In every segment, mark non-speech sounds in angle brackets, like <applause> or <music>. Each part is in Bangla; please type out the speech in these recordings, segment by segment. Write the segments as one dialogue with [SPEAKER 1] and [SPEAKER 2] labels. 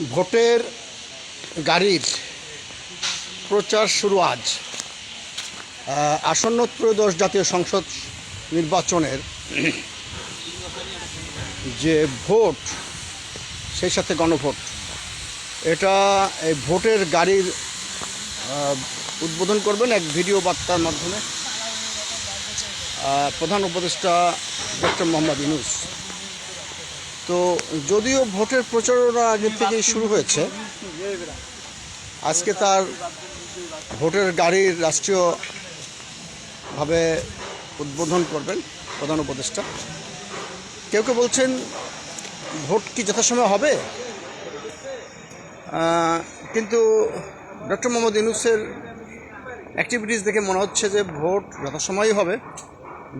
[SPEAKER 1] ভোটের গাড়ির প্রচার শুরু আজ। আসন্ন ত্রয়োদশ জাতীয় সংসদ নির্বাচনের যে ভোট, সেই সাথে গণভোট। এটা এই ভোটের গাড়ির উদ্বোধন করবেন এক ভিডিও বার্তার মাধ্যমে। প্রধান উপদেষ্টা ডক্টর মোহাম্মদ ইনুস তো যদিও ভোটের প্রচারণা আগে থেকেই শুরু হয়েছে, আজকে তার ভোটের গাড়ির রাষ্ট্রীয়ভাবে উদ্বোধন করবেন প্রধান উপদেষ্টা। কেউ কেউ বলছেন ভোট কি যথাসময়ে হবে? কিন্তু ডক্টর মোহাম্মদ ইউনুসের অ্যাক্টিভিটিস দেখে মনে হচ্ছে যে ভোট যথাসময়ই হবে।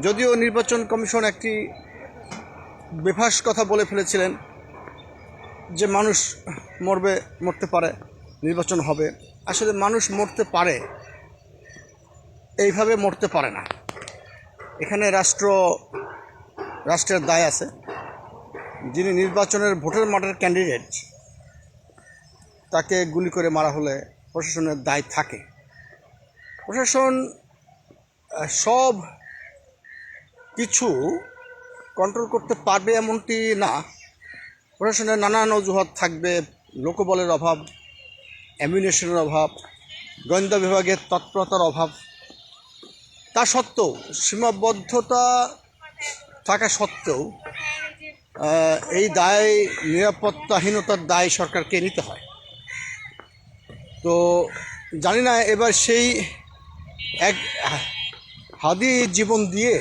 [SPEAKER 1] যদিও নির্বাচন কমিশন একটি বেফাস কথা বলে ফেলেছিলেন যে মানুষ মরবে, মরতে পারে, নির্বাচন হবে। আসলে মানুষ মরতে পারে, এইভাবে মরতে পারে না। এখানে রাষ্ট্র, রাষ্ট্রের দায় আছে। যিনি নির্বাচনের ভোটের মাঠের ক্যান্ডিডেট তাকে গুলি করে মারা হলে প্রশাসনের দায় থাকে। প্রশাসন সব কিছু কন্ট্রোল করতে পারবে এমনটি না। প্রশাসনের নানান অজুহাত থাকবে, লোকবলের অভাব অ্যামিউনেশনের অভাব, গোয়েন্দা বিভাগের তৎপরতার অভাব। তা সত্ত্বেও, সীমাবদ্ধতা থাকা সত্ত্বেও এই দায়, নিরাপত্তাহীনতার দায় সরকারকে নিতে হয়। তো জানি না, এবার সেই এক হাদি জীবন দিয়ে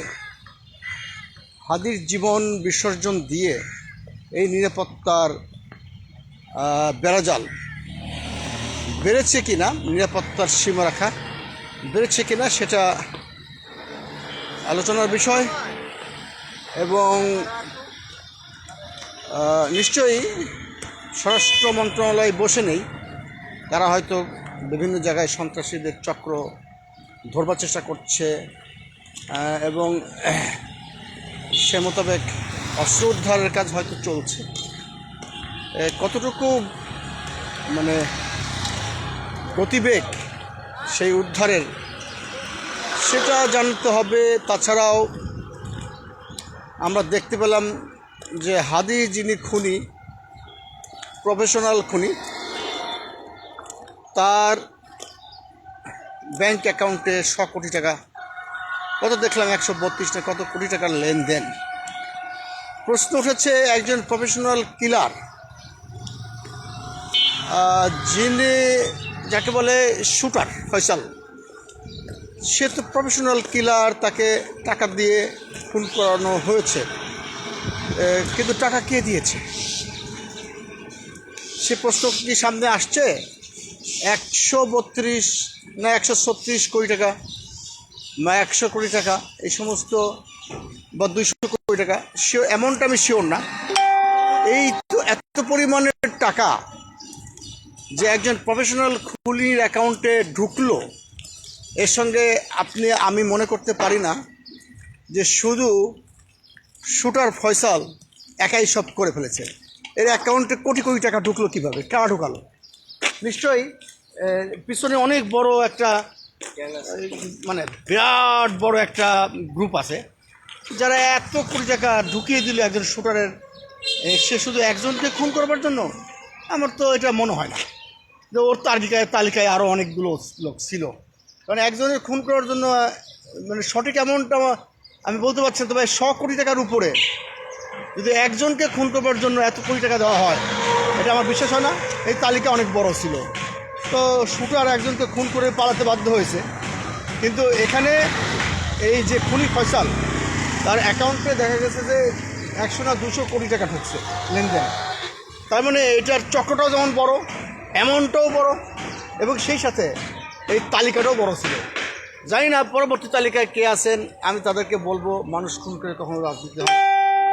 [SPEAKER 1] হাদির জীবন বিসর্জন দিয়ে এই নিরাপত্তার বেড়াজাল বেড়েছে কি না নিরাপত্তার সীমারেখা বেড়েছে কি না সেটা আলোচনার বিষয় এবং নিশ্চয়ই স্বরাষ্ট্র মন্ত্রণালয় বসে নেই। তারা হয়তো বিভিন্ন জায়গায় সন্ত্রাসীদের চক্র ধরবার চেষ্টা করছে এবং সে মোতাবেক অস্ত্র উদ্ধারের কাজ হয়তো চলছে। কতটুকু মানে গতিবেগ সেই উদ্ধারের, সেটা জানতে হবে। তাছাড়াও আমরা দেখতে পেলাম যে হাদি যিনি খুনি, প্রফেশনাল খুনি, তার ব্যাংক অ্যাকাউন্টে শ কোটি টাকা কত দেখলাম? একশো বত্রিশ না কত কোটি টাকার লেনদেন? প্রশ্ন উঠেছে একজন প্রফেশনাল কিলার যিনি যাকে বলে শুটার ফয়সাল। সে তো প্রফেশনাল কিলার তাকে টাকা দিয়ে খুন করানো হয়েছে। কিন্তু টাকা কে দিয়েছে? সে প্রশ্ন কি সামনে আসছে? একশো বত্রিশ না একশো ছত্রিশ কোটি টাকা? বা একশো কোটি টাকা, এই সমস্ত বা দুইশো কোটি টাকা শিওর এমনটা আমি শিওর না। এই তো এত পরিমাণের টাকা যে একজন প্রফেশনাল খুলির অ্যাকাউন্টে ঢুকলো, এর সঙ্গে আপনি, আমি মনে করতে পারি না যে শুধু শুটার ফয়সাল একাই সব করে ফেলেছে। এর অ্যাকাউন্টে কোটি কোটি টাকা ঢুকলো কীভাবে? কারা ঢুকালো? নিশ্চয়ই পিছনে অনেক বড় একটা মানে বিরাট বড় একটা গ্রুপ আছে। যারা এত কোটি টাকা ঢুকিয়ে দিল একজন শুটারের সে শুধু একজনকে খুন করবার জন্য? আমার তো এটা মনে হয় না। যে ওর তালিকায় তালিকায় আরও অনেকগুলো লোক ছিল। কারণ একজনের খুন করার জন্য মানে সঠিক অ্যামাউন্টটা আমি বলতে পারছি না, তবে শ কোটি টাকার উপরে যদি একজনকে খুন করবার জন্য এত কোটি টাকা দেওয়া হয়, এটা আমার বিশ্বাস হয় না। এই তালিকা অনেক বড় ছিল। তো শুটার একজনকে খুন করে পালাতে বাধ্য হয়েছে। কিন্তু এখানে এই যে খুনি ফয়সাল, তার অ্যাকাউন্টে দেখা গেছে যে একশো না দুশো কোটি টাকা ঢুকছে লেনদেন। তার মানে এটার চক্রটাও যেমন বড়, অ্যামাউন্টটাও বড়, এবং সেই সাথে এই তালিকাটাও বড় ছিল। জানি না পরবর্তী তালিকায় কে আছেন, আমি তাদেরকে বলব, মানুষ খুন করে কখনো রাজনীতি হয়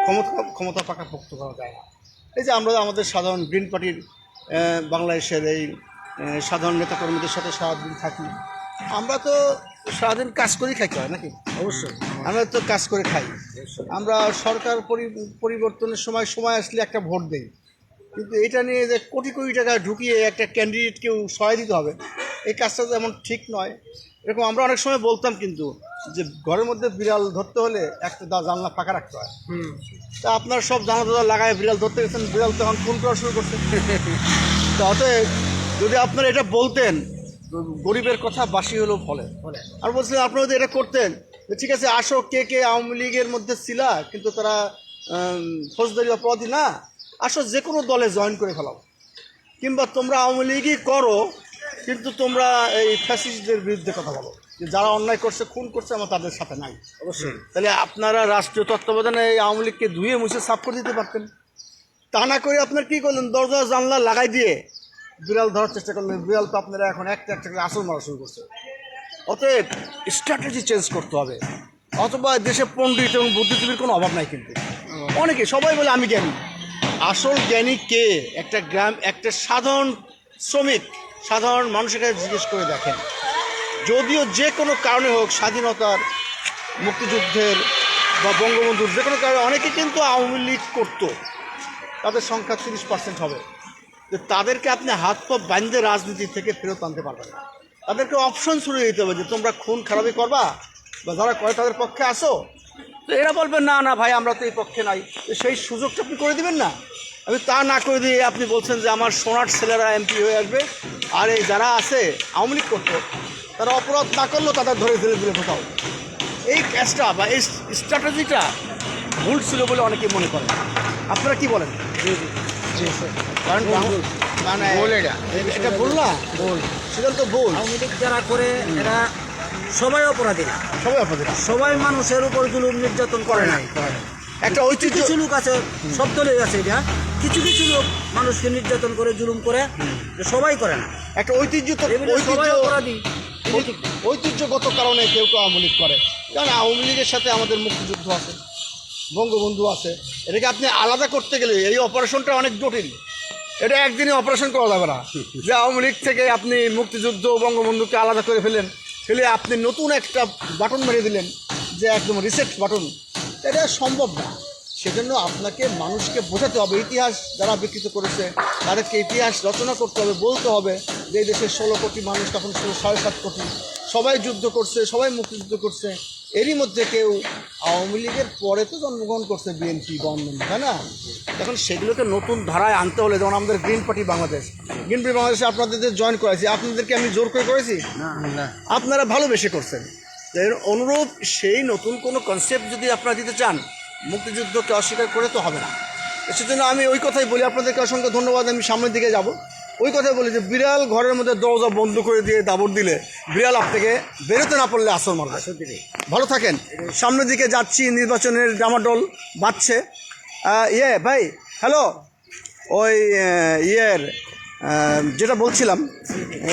[SPEAKER 1] ক্ষমতা ক্ষমতা পাকাপোক্ত করা যায় না। এই যে আমরা আমাদের সাধারণ গ্রিন পার্টির বাংলাদেশের এই সাধারণ নেতাকর্মীদের সাথে সারাদিন থাকি। আমরা তো সারাদিন কাজ করেই খাইতে হয় নাকি? অবশ্যই। আমরা তো কাজ করে খাই। আমরা সরকার পরি- পরিবর্তনের সময় সময় আসলে একটা ভোট দেই। কিন্তু এটা নিয়ে যে কোটি কোটি টাকা ঢুকিয়ে একটা ক্যান্ডিডেটকেও সহায় দিতে হবে এই কাজটা তো এমন ঠিক নয়। এরকম আমরা অনেক সময় বলতাম কিন্তু যে ঘরের মধ্যে বিড়াল ধরতে হলে একটা দা- জানলা ফাঁকা রাখতে হয়। তা আপনার সব জানলা দাদা লাগায় বিড়াল ধরতে গেছেন বিড়াল তখন ফোন করা শুরু করছে। <laughs> তো অতএব যদি আপনারা এটা বলতেন গরিবের কথা বাসি হলেও ফলে। আর বলছিলেন আপনারা যদি এটা করতেন ঠিক আছে আসো কে কে আওয়ামী লীগের মধ্যে ছিলা কিন্তু তারা ফৌজদারি অপরাধী না আসো যে কোনো দলে জয়েন করে ফেলাও। কিংবা তোমরা আওয়ামী লীগই করো কিন্তু তোমরা এই ফ্যাসিস্টদের বিরুদ্ধে কথা বলো। যে যারা অন্যায় করছে খুন করছে আমার তাদের সাথে নাই।
[SPEAKER 2] অবশ্যই।
[SPEAKER 1] তাহলে আপনারা রাষ্ট্রীয় তত্ত্বাবধানে এই আওয়ামী লীগকে ধুয়ে মুছে সাফ করে দিতে পারতেন। তা না করে আপনার কি করলেন? দরজা জানলা লাগাই দিয়ে বিড়াল ধরার চেষ্টা করলেন। বিড়াল তো আপনারা এখন একটা একটা করে আসল মারা শুরু করছে। অতএব স্ট্র্যাটেজি চেঞ্জ করতে হবে। অথবা দেশে পণ্ডিত এবং বুদ্ধিজীবীর কোনো অভাব নাই কিন্তু। অনেকে সবাই বলে, আমি জ্ঞানী। আসল জ্ঞানী কে? একটা গ্রাম, একটা সাধারণ শ্রমিক, সাধারণ মানুষের কাছে জিজ্ঞেস করে দেখেন। যদিও যে কোনো কারণে হোক, স্বাধীনতার, মুক্তিযুদ্ধের বা বঙ্গবন্ধুর যে কোনো কারণে, অনেকে কিন্তু আওয়ামী লীগ করতো। তাদের সংখ্যা তিরিশ পার্সেন্ট হবে। যে তাদেরকে আপনি হাত পা বান্ধে রাজনীতি থেকে ফেরত আনতে পারবেন না। তাদেরকে অপশন শুরু দিতে হবে যে তোমরা খুন খারাপি করবা বা যারা করে তাদের পক্ষে আসো তো এরা বলবে, না না ভাই, আমরা তো এই পক্ষে নাই। তো সেই সুযোগটা আপনি করে দিবেন না। আমি তা না করে দিয়ে আপনি বলছেন যে আমার সোনার ছেলেরা এমপি হয়ে আসবে আর এই যারা আছে, আওয়ামী লীগ করতো, তারা অপরাধ না করলেও তাদের ধরে ধীরে ধীরে কোথাও এই ক্যাচটা বা এই স্ট্র্যাটেজিটা ভুল ছিল বলে অনেকে মনে করেন। আপনারা কি বলেন? কারণ মানে
[SPEAKER 2] এটা।
[SPEAKER 1] এটা ভুল না?
[SPEAKER 2] ভুল
[SPEAKER 1] সেটা তো ভুল
[SPEAKER 2] আওয়ামী লীগ যারা করে এরা সবাই অপরাধী। না
[SPEAKER 1] সবাই আপনাদের
[SPEAKER 2] সবাই মানুষের উপর জুলুম নির্যাতন করে নাই।
[SPEAKER 1] একটা ঐতিহ্য
[SPEAKER 2] কিছু লোক আছে সব দলেই আছে এটা। কিছু কিছু লোক মানুষকে নির্যাতন করে জুলুম করে সবাই করে না।
[SPEAKER 1] একটা ঐতিহ্য তো
[SPEAKER 2] অপরাধী।
[SPEAKER 1] ঐতিহ্যগত কারণে কেউ কেউ আওয়ামী লীগ করে। কারণ আওয়ামী লীগের সাথে আমাদের মুক্তিযুদ্ধ আছে। বঙ্গবন্ধু আছে এটাকে আপনি আলাদা করতে গেলে এই অপারেশনটা অনেক জটিল। এটা একদিনে অপারেশন করা যাবে না। <laughs> যে আওয়ামী লীগ থেকে আপনি মুক্তিযুদ্ধ বঙ্গবন্ধুকে আলাদা করে ফেলেন ফেলে আপনি নতুন একটা বাটন মেরে দিলেন যে একদম রিসেট বাটন এটা সম্ভব না। সেজন্য আপনাকে মানুষকে বোঝাতে হবে ইতিহাস যারা বিকৃত করেছে তাদেরকে ইতিহাস রচনা করতে হবে বলতে হবে যে এই দেশের ষোলো কোটি মানুষ তখন ছিল সাড়ে সাত কোটি। সবাই যুদ্ধ করছে সবাই মুক্তিযুদ্ধ করছে। এরই মধ্যে কেউ আওয়ামী লীগের পরে তো জন্মগ্রহণ করছে বিএনপি গভর্নমেন্ট তাই না? এখন সেগুলোকে নতুন ধারায় আনতে হলে যেমন আমাদের green party Bangladesh green party বাংলাদেশে আপনাদের জয়েন করেছি আপনাদেরকে আমি জোর করে করেছি?
[SPEAKER 2] না
[SPEAKER 1] আপনারা ভালোবেসে করছেন। এর অনুরূপ সেই নতুন কোনো কনসেপ্ট যদি আপনারা দিতে চান মুক্তিযুদ্ধকে অস্বীকার করে তো হবে না। সেজন্য আমি ওই কথাই বলি। আপনাদেরকে অসংখ্য ধন্যবাদ। আমি সামনের দিকে যাব। ওই কথাই বলি যে বিড়াল ঘরের মধ্যে দরজা বন্ধ করে দিয়ে দাবড় দিলে বিড়াল আপনাকে বেরোতে না পারলে আসর মারবে। ভালো থাকেন। সামনের দিকে যাচ্ছি নির্বাচনের ডামাডোল আহ, ইয়ে ভাই হ্যালো? ওই ইয়ের যেটা বলছিলাম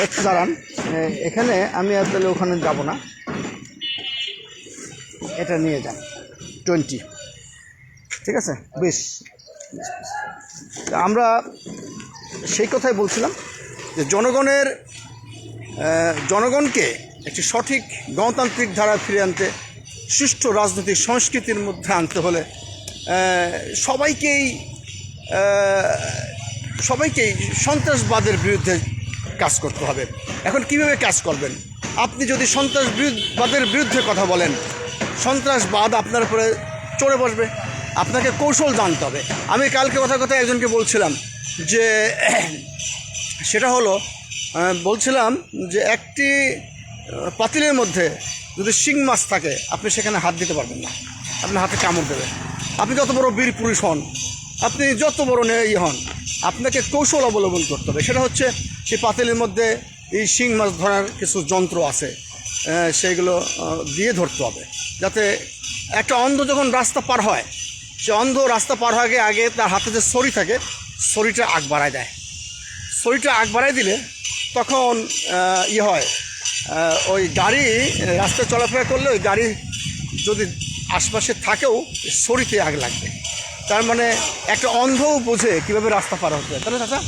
[SPEAKER 1] একটু দাঁড়ান। এখানে আমি তাহলে ওখানে যাব না। এটা নিয়ে যান। টোয়েন্টি। ঠিক আছে? বেশ। আমরা সেই কথাই বলছিলাম যে জনগণের জনগণকে একটি সঠিক গণতান্ত্রিক ধারা ফিরে আনতে, সুষ্ঠু রাজনৈতিক সংস্কৃতির মধ্যে আনতে হলে সবাইকেই সবাইকেই সন্ত্রাসবাদের বিরুদ্ধে কাজ করতে হবে। এখন কীভাবে কাজ করবেন? আপনি যদি সন্ত্রাসবাদের বিরুদ্ধে কথা বলেন, সন্ত্রাসবাদ আপনার উপরে চড়ে বসবে। আপনাকে কৌশল জানতে হবে। আমি কালকে কথা কথা একজনকে বলছিলাম যে, সেটা হলো বলছিলাম যে একটি পাতিলের মধ্যে যদি শিং মাছ থাকে, আপনি সেখানে হাত দিতে পারবেন না। আপনার হাতে কামড় দেবে আপনি যত বড় বীর পুরুষ হন, আপনি যত বড় নেই হন, আপনাকে কৌশল অবলম্বন করতে হবে। সেটা হচ্ছে সেই পাতিলের মধ্যে এই শিং মাছ ধরার কিছু যন্ত্র আছে সেইগুলো দিয়ে ধরতে হবে। যাতে একটা অন্ধ যখন রাস্তা পার হয়, সে অন্ধ রাস্তা পার হওয়ার আগে তার হাতে যে ছড়ি থাকে ছড়িটা আগ বাড়ায় দেয়। শরীরটা আগ বাড়ায় দিলে তখন ইয়ে হয় ওই গাড়ি রাস্তায় চলাফেরা করলে ওই গাড়ি যদি আশপাশে থাকেও শরীরে আগ লাগবে। তার মানে একটা অন্ধও বোঝে কীভাবে রাস্তা পার হতে হয়। তাহলে দাদা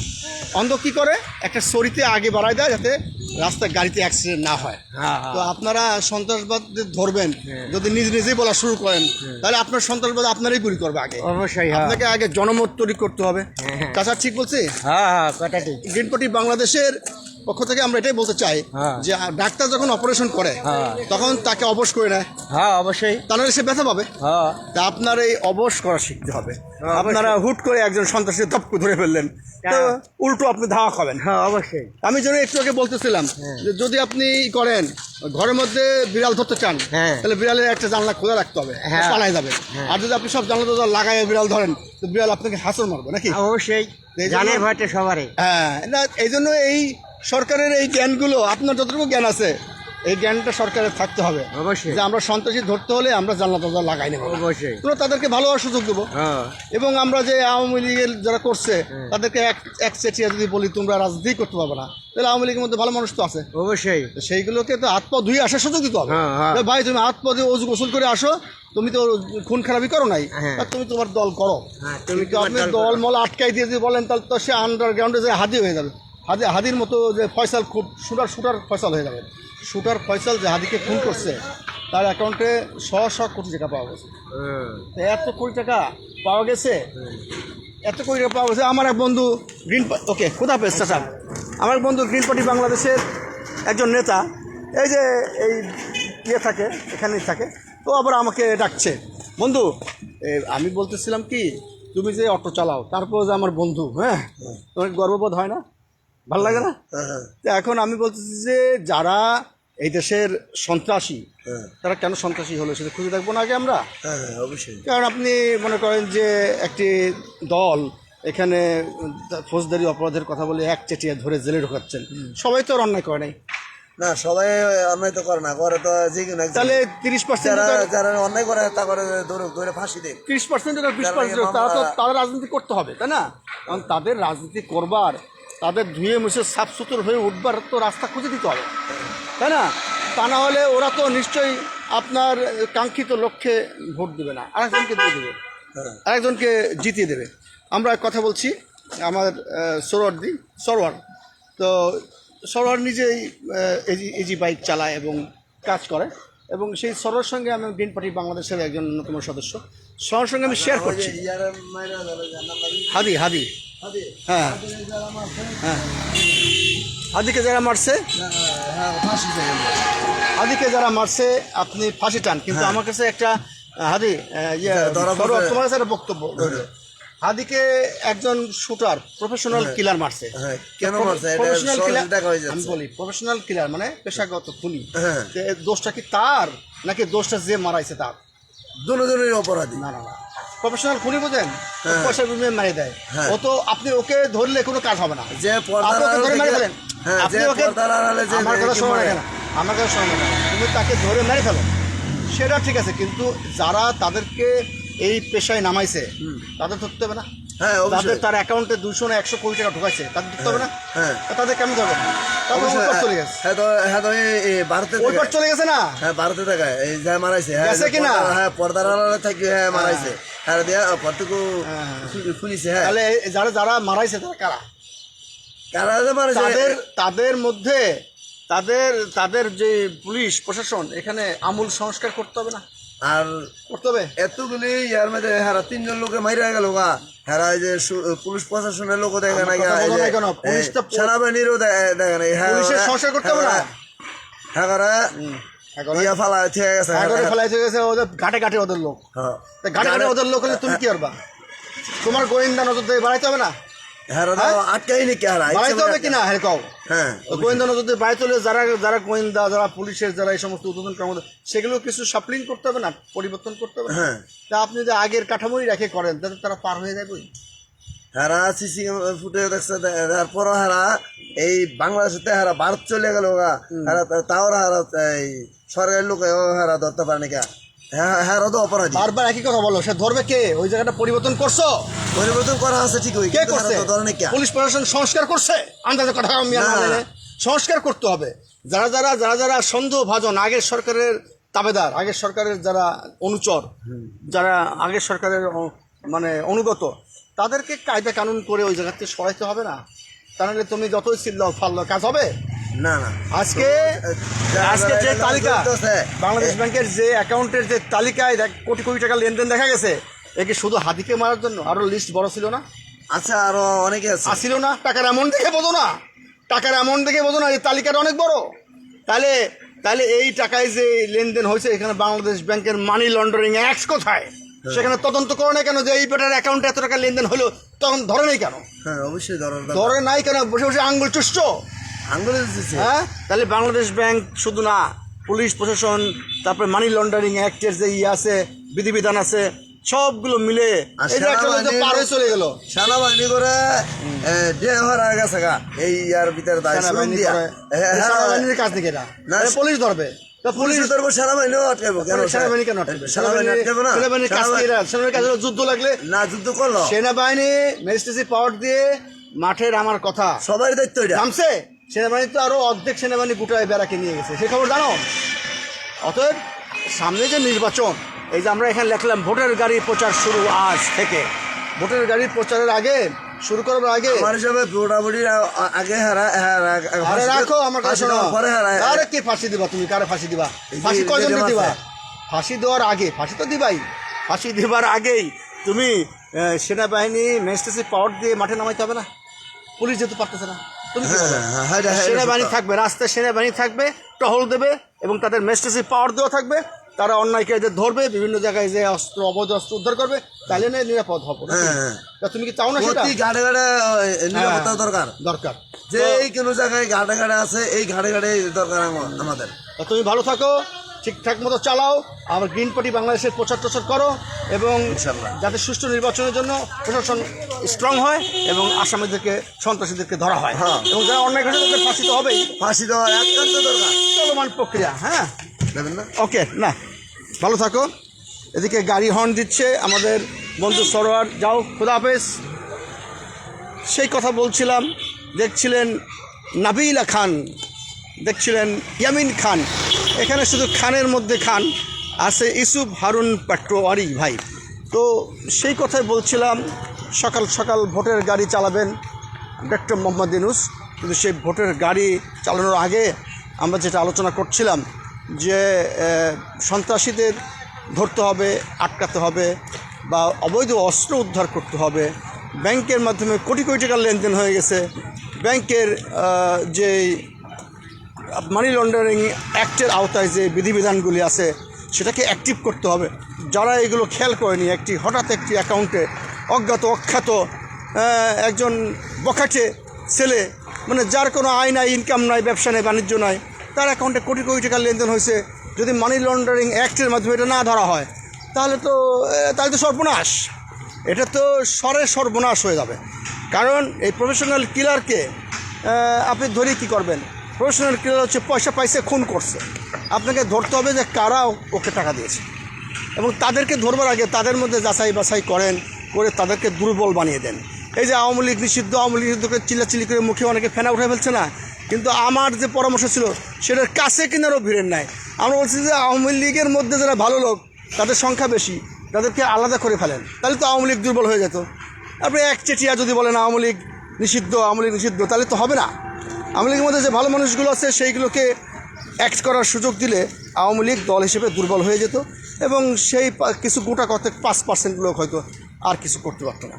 [SPEAKER 1] অন্ধ কী করে? একটা শরীরে আগে বাড়ায় দেয় যাতে রাস্তায় গাড়িতে অ্যাক্সিডেন্ট না হয়।
[SPEAKER 2] হ্যাঁ
[SPEAKER 1] তো আপনারা সন্ত্রাসবাদ ধরবেন। যদি নিজ নিজেই বলা শুরু করেন তাহলে আপনার সন্ত্রাসবাদ আপনারই গুলি করবে আগে।
[SPEAKER 2] অবশ্যই হ্যাঁ।
[SPEAKER 1] আপনাকে আগে জনমত তৈরি করতে হবে।
[SPEAKER 2] তাছাড়া
[SPEAKER 1] চাচা ঠিক বলছি?
[SPEAKER 2] হ্যাঁ হ্যাঁ কথা ঠিক।
[SPEAKER 1] গ্রিন পার্টি বাংলাদেশের পক্ষ থেকে আমরা এটাই বলতে চাই
[SPEAKER 2] হ্যাঁ।
[SPEAKER 1] যে ডাক্তার যখন অপারেশন করে
[SPEAKER 2] হ্যাঁ।
[SPEAKER 1] তখন তাকে অবশ করে নেয়।
[SPEAKER 2] হ্যাঁ অবশ্যই।
[SPEAKER 1] তাহলে সে ব্যথা পাবে।
[SPEAKER 2] হ্যাঁ।
[SPEAKER 1] তা আপনার এই অবশ করা শিখতে হবে। আপনারা হুট করে একজন সন্ত্রাসী তপকে ধরে ফেললেন। তো। উল্টো আপনি ধাওয়া খাবেন।
[SPEAKER 2] হ্যাঁ অবশ্যই।
[SPEAKER 1] আমি যেন একটু আগে বলতেছিলাম যে যদি আপনি করেন ঘরের মধ্যে বিড়াল ধরতে চান। তাহলে বিড়ালের একটা জানলা খোলা রাখতে হবে। পালাই যাবে। আর যদি আপনি সব জানলা দরজা লাগাই বিড়াল ধরেন তো বিড়াল আপনাকে হাসর মারবে নাকি?
[SPEAKER 2] অবশ্যই। জানের ভয়টা সবারই।
[SPEAKER 1] হ্যাঁ না এই জন্য এই সরকারের এই জ্ঞানগুলো আপনার যতটুকু জ্ঞান আছে এই জ্ঞানটা সরকারের থাকতে হবে।
[SPEAKER 2] অবশ্যই।
[SPEAKER 1] যে আমরা সন্ত্রাসী ধরতে হলে আমরা জানলা দরজা লাগাই নেব।
[SPEAKER 2] অবশ্যই।
[SPEAKER 1] তো তাদেরকে ভালো সুযোগ দেবো।
[SPEAKER 2] হ্যাঁ।
[SPEAKER 1] এবং আমরা যে আওয়ামী লীগের যারা করছে তাদেরকে এক এক চেটিয়া যদি বলি তোমরা রাজনীতি করতে পারবে না। তাহলে আওয়ামী লীগের মধ্যে ভালো মানুষ তো আছে।
[SPEAKER 2] অবশ্যই।
[SPEAKER 1] সেইগুলোকে তো হাত পা ধুয়ে আসার সুযোগ দিতে হবে।
[SPEAKER 2] হ্যাঁ, হ্যাঁ।
[SPEAKER 1] ভাই তুমি হাত পা দিয়ে অজু গোসল করে আসো তুমি তো খুন খারাপি করো নাই
[SPEAKER 2] হ্যাঁ।
[SPEAKER 1] আর তুমি তোমার দল করো।
[SPEAKER 2] হ্যাঁ, তুমি তোমার
[SPEAKER 1] আপনি
[SPEAKER 2] দল
[SPEAKER 1] মল আটকাই দিয়ে যদি বলেন তাহলে তো সে আন্ডারগ্রাউন্ডে যে হাদি হয়ে যাবে। হাদি হাদির মতো যে ফয়সাল খুব শুটার শুটার ফয়সাল হয়ে যাবে শুটার ফয়সাল যে হাদিকে খুন করছে তার অ্যাকাউন্টে শ শ কোটি টাকা পাওয়া গেছে।
[SPEAKER 2] হ্যাঁ,
[SPEAKER 1] এত কোটি টাকা পাওয়া গেছে? এত কোটি টাকা পাওয়া গেছে। আমার এক বন্ধু গ্রিন ওকে কোথা পেস চাচা। আমার এক বন্ধু গ্রিন পার্টি বাংলাদেশের একজন নেতা এই যে এই ইয়ে থাকে এখানেই থাকে তো আবার আমাকে ডাকছে। বন্ধু আমি বলতেছিলাম কি তুমি যে অটো চালাও তারপর যে আমার বন্ধু হ্যাঁ। তোমার গর্ববোধ হয় না? ভালো লাগে না? তো এখন আমি বলতেছি যে যারা এই দেশের সন্ত্রাসী তারা কেন সন্ত্রাসী হলো সেটা খুঁজে দেখব না আগে আমরা?
[SPEAKER 2] হ্যাঁ অবশ্যই।
[SPEAKER 1] কারণ আপনি মনে করেন যে একটি দল এখানে ফৌজদারি অপরাধের কথা বলে এক চেটিয়া ধরে জেলে ঢোকাচ্ছেন। সবাই তো আর অন্যায় করে নাই।
[SPEAKER 3] না সবাই অন্যায় তো করে না করে তো যে কোনো
[SPEAKER 1] তাহলে তিরিশ পার্সেন্ট
[SPEAKER 3] যারা যারা অন্যায় করে তা করে ধরে ধরে ফাঁসি দেয়
[SPEAKER 1] তিরিশ পার্সেন্ট বিশ পার্সেন্ট তারা তো তাদের রাজনীতি করতে হবে তাই না? কারণ তাদের রাজনীতি করবার তাদের ধুয়ে মুছে সাফ সুতর হয়ে উঠবার তো রাস্তা খুঁজে দিতে হবে। তাই না? তা না হলে ওরা তো নিশ্চয়ই আপনার কাঙ্ক্ষিত লক্ষ্যে ভোট দেবে না। আরেকজনকে দিয়ে দেবে। আরেকজনকে জিতিয়ে দেবে। আমরা কথা বলছি আমার সরোয়ার দি সরোয়ার। তো সরোয়ার নিজেই এজি এজি বাইক চালায় এবং কাজ করে এবং সেই সরোয়ার সঙ্গে আমি গ্রিন পার্টি বাংলাদেশের একজন অন্যতম সদস্য। সরোয়ার সঙ্গে আমি শেয়ার
[SPEAKER 3] ওই
[SPEAKER 1] করছি। হাদি হাদি, হ্যাঁ।
[SPEAKER 3] যারা মারছে,
[SPEAKER 1] হ্যাঁ হাদিকে যারা মারছে
[SPEAKER 3] হ্যাঁ।
[SPEAKER 1] হাদিকে যারা মারছে আপনি ফাঁসি টান কিন্তু আমার কাছে একটা হাদি ইয়ে,
[SPEAKER 3] হ্যাঁ।
[SPEAKER 1] তোমার কাছে একটা বক্তব্য। হাদিকে একজন শুটার প্রফেশনাল কিলার মারছে।
[SPEAKER 3] হ্যাঁ, কেন মারছে?
[SPEAKER 1] প্রফেশনাল কিলার
[SPEAKER 3] হয়ে।
[SPEAKER 1] আমি বলি প্রফেশনাল কিলার মানে পেশাগত খুনি।
[SPEAKER 3] হ্যাঁ।
[SPEAKER 1] দোষটা কি তার নাকি দোষটা যে মারাইছে তার?
[SPEAKER 3] দুজনেরই অপরাধী।
[SPEAKER 1] না না না। প্রফেশনাল খুনি বোঝেন? ও
[SPEAKER 3] হ্যাঁ।
[SPEAKER 1] পয়সা বিনিময়ে মারিয়ে দেয়।
[SPEAKER 3] হ্যাঁ।
[SPEAKER 1] ও তো আপনি ওকে ধরলে কোনো কাজ হবে না।
[SPEAKER 3] যে
[SPEAKER 1] আপনি ওকে ধরে মেরে ফেলেন।
[SPEAKER 3] হ্যাঁ,
[SPEAKER 1] আপনি ওকে আমার কথা শোনো না। আমার কথা শোনো না। তুমি তাকে ধরে মেরে ফেলো। সেটা ঠিক আছে কিন্তু যারা তাদেরকে এই পেশায় নামাইছে তাদের ধরতে হবে না। তাদের তার অ্যাকাউন্টে দুশো না একশো কোটি টাকা ঢুকাইছে তাদের ধরতে হবে না।
[SPEAKER 3] হ্যাঁ।
[SPEAKER 1] তাদের কেমন পার চলে গেছে।
[SPEAKER 3] হ্যাঁ তো হ্যাঁ তো ভারতে
[SPEAKER 1] চলে গেছে না?
[SPEAKER 3] হ্যাঁ ভারতে থেকে। এই যা মারাইছে হ্যাঁ
[SPEAKER 1] কিনা?
[SPEAKER 3] হ্যাঁ পর্দার থাকি হ্যাঁ মারাইছে। হ্যাঁ দিয়া
[SPEAKER 1] হ্যাঁ,
[SPEAKER 3] শুনিছে হ্যাঁ
[SPEAKER 1] তাহলে যারা যারা মারাইছে তারা কারা
[SPEAKER 3] যে মারাইছে
[SPEAKER 1] তাদের তাদের মধ্যে তাদের তাদের যে পুলিশ প্রশাসন এখানে আমূল সংস্কার করতে হবে না
[SPEAKER 3] আর
[SPEAKER 1] করতে হবে
[SPEAKER 3] এতগুলি ইয়ার মধ্যে হারা তিনজন লোকে মাইরা গেল গা হারা এই যে পুলিশ প্রশাসনের লোক দেখে না সেনাবাহিনীরও দেখে না হ্যাঁ
[SPEAKER 1] সংস্কার করতে হবে না?
[SPEAKER 3] হ্যাঁ করে ইয়া ফালা হ্যাঁ,
[SPEAKER 1] আগে ফেলাইতে গেছে ওদের ঘাটে ঘাটে ওদের লোক।
[SPEAKER 3] হ্যাঁ।
[SPEAKER 1] ঘাটে ঘাটে ওদের লোক হলে তুমি কি করবা? তোমার গোয়েন্দা নজর দিয়ে বাড়াইতে হবে না?
[SPEAKER 3] হ্যাঁ
[SPEAKER 1] গোয়েন্দা নজর দিয়ে বাড়াইতে হলে যারা যারা গোয়েন্দা যারা পুলিশের যারা এই সমস্ত উদ্বোধন সেগুলো কিছু সাপ্লিং করতে হবে না পরিবর্তন করতে হবে?
[SPEAKER 3] হ্যাঁ।
[SPEAKER 1] তা আপনি যে আগের কাঠামোই রেখে করেন তাতে তারা পার হয়ে যাবে?
[SPEAKER 3] হারা সিসি ফুটে দেখছে তারপর হারা এই বাংলাদেশে হারা ভারত চলে গেল হারা তাও হারা এই সরকারি লোক হারা ধরতে পারে নাকি হ্যাঁ হ্যাঁ তো অপরাধী।
[SPEAKER 1] বারবার একই কথা বলো সে ধরবে কে? ওই জায়গাটা পরিবর্তন করছ?
[SPEAKER 3] পরিবর্তন করা আছে ঠিক ওই
[SPEAKER 1] কে করছে? পুলিশ প্রশাসন সংস্কার করছে? আন্দাজে কথা আমি সংস্কার করতে হবে। যারা যারা যারা যারা সন্দেহ ভাজন আগের সরকারের তাবেদার আগের সরকারের যারা অনুচর যারা আগের সরকারের মানে অনুগত তাদেরকে কায়দা কানুন করে ওই জায়গাতে সরাইতে হবে না। তাহলে তুমি যতই চিল্লাও ফাল্লাও কাজ হবে?
[SPEAKER 3] না না।
[SPEAKER 1] আজকে আজকে যে তালিকা বাংলাদেশ ব্যাংকের যে অ্যাকাউন্টের যে তালিকায় দেখ কোটি কোটি টাকা লেনদেন দেখা গেছে একে শুধু হাতিকে মারার জন্য? আরও লিস্ট বড় ছিল না?
[SPEAKER 3] আচ্ছা আরও অনেকে
[SPEAKER 1] আসিল না? টাকার অ্যামাউন্ট দেখে বোঝো না। টাকার অ্যামাউন্ট দেখে বোঝো না এই তালিকাটা অনেক বড়। তাহলে তাহলে এই টাকায় যে লেনদেন হয়েছে এখানে বাংলাদেশ ব্যাংকের মানি লন্ডারিং অ্যাক্ট কোথায়? সেখানে তদন্ত করে না কেন যে এই বেটার অ্যাকাউন্টে এত টাকা লেনদেন হলো? তখন ধরে নেই কেন?
[SPEAKER 3] হ্যাঁ অবশ্যই
[SPEAKER 1] ধরে নাই কেন? বসে বসে আঙ্গুল চুষ্ট
[SPEAKER 3] আঙ্গুলে
[SPEAKER 1] হ্যাঁ? তাহলে বাংলাদেশ ব্যাংক শুধু না পুলিশ প্রশাসন তারপরে মানি লন্ডারিং অ্যাক্টের যে ইয়ে আছে বিধিবিধান আছে সবগুলো মিলে পার হয়ে চলে গেল।
[SPEAKER 3] সেনাবাহিনী করে ডে গেছে গা। এই ইয়ার ভিতরে। হ্যাঁ, হ্যাঁ,
[SPEAKER 1] সেনাবাহিনীর কাজ নাকি এটা?
[SPEAKER 3] না,
[SPEAKER 1] পুলিশ ধরবে। পুলিশ
[SPEAKER 3] আটকাবো কেন
[SPEAKER 1] কেন আটকাবে?
[SPEAKER 3] সেনাবাহিনী আটকাবে না?
[SPEAKER 1] সেনাবাহিনীর কাজ কি
[SPEAKER 3] সেনাবাহিনী-
[SPEAKER 1] এরা? সেনাবাহিনীর কাজ হলো যুদ্ধ লাগলে
[SPEAKER 3] না যুদ্ধ করল
[SPEAKER 1] সেনাবাহিনী ম্যাজিস্ট্রেসি পাওয়ার দিয়ে মাঠের আমার কথা।
[SPEAKER 3] সবাই দায়িত্ব এটা।
[SPEAKER 1] নামছে? সেনাবাহিনী তো আরও অর্ধেক সেনাবাহিনী গোটায় বেড়াকে নিয়ে গেছে। সে খবর জানো? অতএব সামনে যে নির্বাচন এই যে আমরা এখানে লিখলাম ভোটের গাড়ি প্রচার শুরু আজ থেকে। ভোটের গাড়ি প্রচারের আগে শুরু করার আগে
[SPEAKER 3] আমার হিসাবে বুড়াবুড়ির আগে হারা
[SPEAKER 1] আরে রাখো আমার কাছে শোনো।
[SPEAKER 3] পরে হারা
[SPEAKER 1] আরে কে ফাঁসি দিবা তুমি? কারে ফাঁসি দিবা? ফাঁসি কয়জনকে দিবা? ফাঁসি দেওয়ার আগে ফাঁসি তো দিবাই। ফাঁসি দেবার আগেই তুমি সেনাবাহিনী ম্যাজিস্ট্রেসি পাওয়ার দিয়ে মাঠে নামাইতে হবে না? পুলিশ যেতে পারতেছে না
[SPEAKER 3] হ্যাঁ? হ্যাঁ, হ্যাঁ,
[SPEAKER 1] সেনাবাহিনী থাকবে রাস্তায় সেনাবাহিনী থাকবে টহল দেবে এবং তাদের ম্যাজিস্ট্রেসি পাওয়ার দেওয়া থাকবে। তারা অন্যায়কারীদের ধরবে বিভিন্ন জায়গায় যে অস্ত্র অবৈধ অস্ত্র উদ্ধার করবে তাহলে না নিরাপদ হবে?
[SPEAKER 3] হ্যাঁ, হ্যাঁ।
[SPEAKER 1] তা তুমি কি চাও না সেটা?
[SPEAKER 3] ঘাটে ঘাটে নিরাপত্তা
[SPEAKER 1] হ্যাঁ,
[SPEAKER 3] দরকার?
[SPEAKER 1] দরকার।
[SPEAKER 3] যে এই কোনো জায়গায় ঘাটে ঘাটে আছে এই ঘাটে ঘাটে দরকার আমাদের।
[SPEAKER 1] তুমি ভালো থাকো ঠিকঠাক মতো চালাও আবার গ্রিন পার্টি বাংলাদেশের প্রচার টচার করো এবং যাতে সুষ্ঠু নির্বাচনের জন্য প্রশাসন স্ট্রং হয় এবং আসামিদেরকে সন্ত্রাসীদেরকে ধরা হয়। এবং যারা অন্যায় ঘটে তাদের ফাঁসি তো হবেই।
[SPEAKER 3] ফাঁসি দেওয়া একান্ত দরকার।
[SPEAKER 1] চলমান প্রক্রিয়া হ্যাঁ। ওকে না। ভালো থাকো। এদিকে গাড়ি হর্ন দিচ্ছে আমাদের বন্ধু সরোয়ার। যাও, খুদা হাফেজ। সেই কথা বলছিলাম, দেখছিলেন নাবিলা খান, দেখছিলেন ইয়ামিন খান। এখানে শুধু খানের মধ্যে খান, আছে ইসুফ হারুন পাটোয়ারি ভাই। তো সেই কথাই বলছিলাম, সকাল সকাল ভোটের গাড়ি চালাবেন ডক্টর মোহাম্মদ ইনুস কিন্তু সেই ভোটের গাড়ি চালানোর আগে আমরা যেটা আলোচনা করছিলাম যে সন্ত্রাসীদের ধরতে হবে, আটকাতে হবে বা অবৈধ অস্ত্র উদ্ধার করতে হবে। ব্যাংকের মাধ্যমে কোটি কোটি টাকার লেনদেন হয়ে গেছে। ব্যাংকের যে মানি লন্ডারিং অ্যাক্টের আওতায় যে বিধিবিধানগুলি আছে, সেটাকে অ্যাক্টিভ করতে হবে। যারা এগুলো খেয়াল করেনি, একটি হঠাৎ একটি অ্যাকাউন্টে অজ্ঞাত, অখ্যাত একজন বখাটে ছেলে মানে যার কোনো আয় নাই ইনকাম নাই, ব্যবসা নেই, বাণিজ্য নাই তার অ্যাকাউন্টে কোটি কোটি টাকার লেনদেন হয়েছে। যদি মানি লন্ডারিং অ্যাক্টের মাধ্যমে এটা না ধরা হয়, তাহলে তো তাহলে তো সর্বনাশ। এটা তো স্বরে সর্বনাশ হয়ে যাবে। কারণ এই প্রফেশনাল কিলারকে আপনি ধরে কি করবেন? প্রফেশনাল কিলার হচ্ছে পয়সা পাইছে, খুন করছে। আপনাকে ধরতে হবে যে কারা ওকে টাকা দিয়েছে। এবং তাদেরকে ধরবার আগে তাদের মধ্যে যাচাই বাছাই করেন, করে তাদেরকে দুর্বল বানিয়ে দেন। এই যে আওয়ামী লীগ নিষিদ্ধ, আওয়ামী লীগ নিষিদ্ধ করে চিল্লাচিল্লি করে মুখে অনেকে ফেনা উঠে ফেলছে না? কিন্তু আমার যে পরামর্শ ছিল, সেটার কাছে কিনারও ভিড়ের নাই। আমরা বলছি যে আওয়ামী লীগের মধ্যে যারা ভালো লোক, তাদের সংখ্যা বেশি, তাদেরকে আলাদা করে ফেলেন। তাহলে তো আওয়ামী লীগ দুর্বল হয়ে যেত। তারপরে এক চেটিয়া যদি বলেন আওয়ামী লীগ নিষিদ্ধ, আওয়ামী লীগ নিষিদ্ধ, তাহলে তো হবে না। আওয়ামী লীগের মধ্যে যে ভালো মানুষগুলো আছে, সেইগুলোকে অ্যাক্ট করার সুযোগ দিলে আওয়ামী লীগ দল হিসেবে দুর্বল হয়ে যেত এবং সেই কিছু গোটা কত পাঁচ পার্সেন্ট লোক হয়তো আর কিছু করতে পারতো না।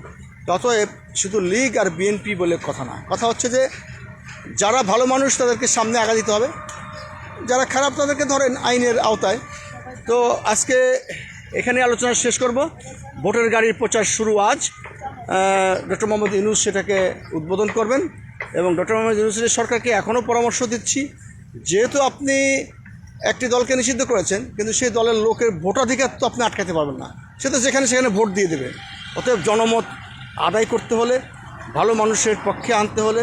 [SPEAKER 1] অতএব শুধু লীগ আর বিএনপি বলে কথা না। কথা হচ্ছে যে যারা ভালো মানুষ তাদেরকে সামনে আগা দিতে হবে। যারা খারাপ তাদেরকে ধরেন আইনের আওতায়। তো আজকে এখানে আলোচনা শেষ করব। ভোটের গাড়ির প্রচার শুরু আজ। ডক্টর মোহাম্মদ ইউনুস সেটাকে উদ্বোধন করবেন এবং ডক্টর মোহাম্মদ ইউনুসের সরকারকে এখনও পরামর্শ দিচ্ছি। যেহেতু আপনি একটি দলকে নিষিদ্ধ করেছেন, কিন্তু সেই দলের লোকের ভোটাধিকার তো আপনি আটকাতে পারবেন না। সে তো যেখানে সেখানে ভোট দিয়ে দেবে। অতএব জনমত আদায় করতে হলে, ভালো মানুষের পক্ষে আনতে হলে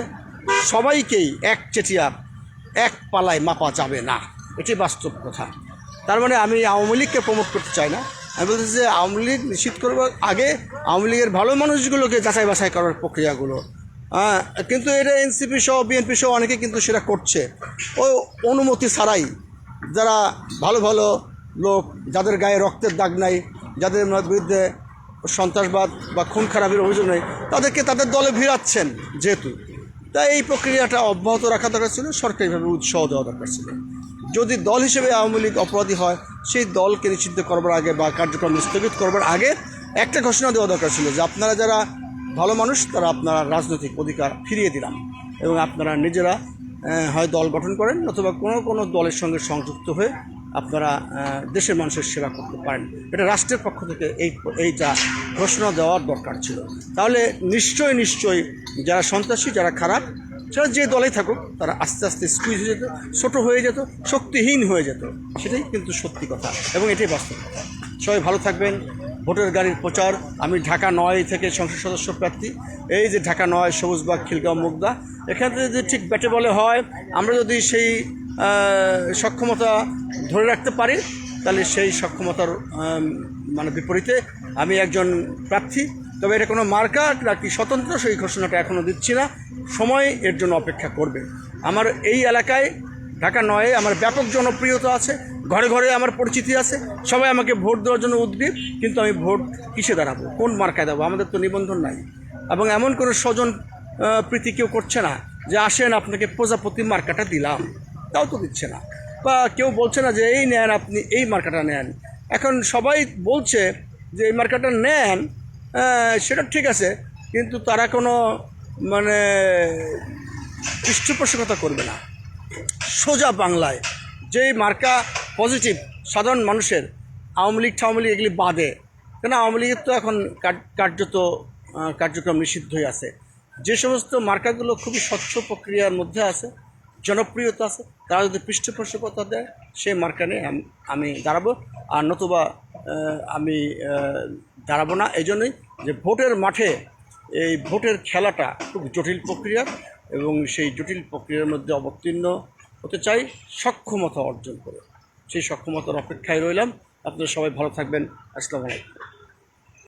[SPEAKER 1] সবাইকেই এক চেটিয়া, এক পালায় মাপা যাবে না। এটি বাস্তব কথা। তার মানে আমি আওয়ামী লীগকে প্রমোট করতে চাই না। আমি বলতেছি যে আওয়ামী লীগ নিশ্চিত করবার আগে আওয়ামী লীগের ভালো মানুষগুলোকে যাচাই বাছাই করার প্রক্রিয়াগুলো। হ্যাঁ কিন্তু এটা এনসিপি সহ, বিএনপি সহ অনেকে কিন্তু সেটা করছে। ও অনুমতি ছাড়াই যারা ভালো ভালো লোক, যাদের গায়ে রক্তের দাগ নাই, যাদের বিরুদ্ধে সন্ত্রাসবাদ বা খুন খারাপের অভিযোগ নেই, তাদেরকে তাদের দলে ভিড়াচ্ছেন যেহেতু। তাই এই প্রক্রিয়াটা অব্যাহত রাখা দরকার ছিল, সরকারিভাবে উৎসাহ দেওয়া দরকার ছিল। যদি দল হিসেবে আওয়ামী লীগ অপরাধী হয়, সেই দলকে নিষিদ্ধ করবার আগে বা কার্যক্রম স্থগিত করবার আগে একটা ঘোষণা দেওয়া দরকার ছিল যে আপনারা যারা ভালো মানুষ, তারা আপনারা রাজনৈতিক অধিকার ফিরিয়ে দিলাম এবং আপনারা নিজেরা হয় দল গঠন করেন অথবা কোনো কোনো দলের সঙ্গে সংযুক্ত হয়ে আপনারা দেশের মানুষের সেবা করতে পারেন। এটা রাষ্ট্রের পক্ষ থেকে এই এইটা ঘোষণা দেওয়ার দরকার ছিল। তাহলে নিশ্চয় নিশ্চয়ই যারা সন্ত্রাসী, যারা খারাপ সেটা যে দলেই থাকুক, তারা আস্তে আস্তে স্কুইজ হয়ে যেত, ছোট হয়ে যেত, শক্তিহীন হয়ে যেত। সেটাই কিন্তু সত্যি কথা এবং এটাই বাস্তব কথা। সবাই ভালো থাকবেন। ভোটের গাড়ির প্রচার। আমি ঢাকা নয় থেকে সংসদ সদস্য প্রার্থী। এই যে ঢাকা নয় সবুজবাগ খিলগাঁও, মুগদা, এখানে যদি ঠিক ব্যাটে বলে হয়, আমরা যদি সেই সক্ষমতা ধরে রাখতে পারি, তাহলে সেই সক্ষমতার মানে বিপরীতে আমি একজন প্রার্থী। তবে এটা কোনো মার্কা নাকি স্বতন্ত্র, সেই ঘোষণাটা এখনও দিচ্ছি না। সময় এর জন্য অপেক্ষা করবে। আমার এই এলাকায় ঢাকা নয়ে, আমার ব্যাপক জনপ্রিয়তা আছে, ঘরে ঘরে আমার পরিচিতি আছে, সবাই আমাকে ভোট দেওয়ার জন্য উদ্গ্রীব কিন্তু আমি ভোট কিসে দাঁড়াবো, কোন মার্কায় দেবো আমাদের তো নিবন্ধন নাই। এবং এমন কোনো স্বজন প্রীতি কেউ করছে না, যে আসেন আপনাকে প্রজাপতি মার্কাটা দিলাম, তাও তো দিচ্ছে না। বা কেউ বলছে না যে এই নেন আপনি, এই মার্কাটা নেন। এখন সবাই বলছে যে এই মার্কাটা নেন সেটা ঠিক আছে, কিন্তু তারা কোনো মানে পৃষ্ঠপোষকতা করবে না। সোজা বাংলায়, যেই মার্কা পজিটিভ সাধারণ মানুষের, আওয়ামী লীগ টাওয়ামী লীগ এগুলি বাদে। কেন আওয়ামী লীগের তো এখন কার্যত কার্যক্রম নিষিদ্ধই আছে। যে সমস্ত মার্কাগুলো খুবই স্বচ্ছ প্রক্রিয়ার মধ্যে আছে, জনপ্রিয়তা আছে, তারা যদি পৃষ্ঠপোষকতা দেয়, সেই মার্কা নিয়ে আমি দাঁড়াবো। আর নতুবা আমি দাঁড়াবো না। এই জন্যই যে ভোটের মাঠে এই ভোটের খেলাটা খুব জটিল প্রক্রিয়া। এবং সেই জটিল প্রক্রিয়ার মধ্যে অবতীর্ণ হতে চাই সক্ষমতা অর্জন করে। সেই সক্ষমতার অপেক্ষায় রইলাম। আপনারা সবাই ভালো থাকবেন। আসসালামু আলাইকুম।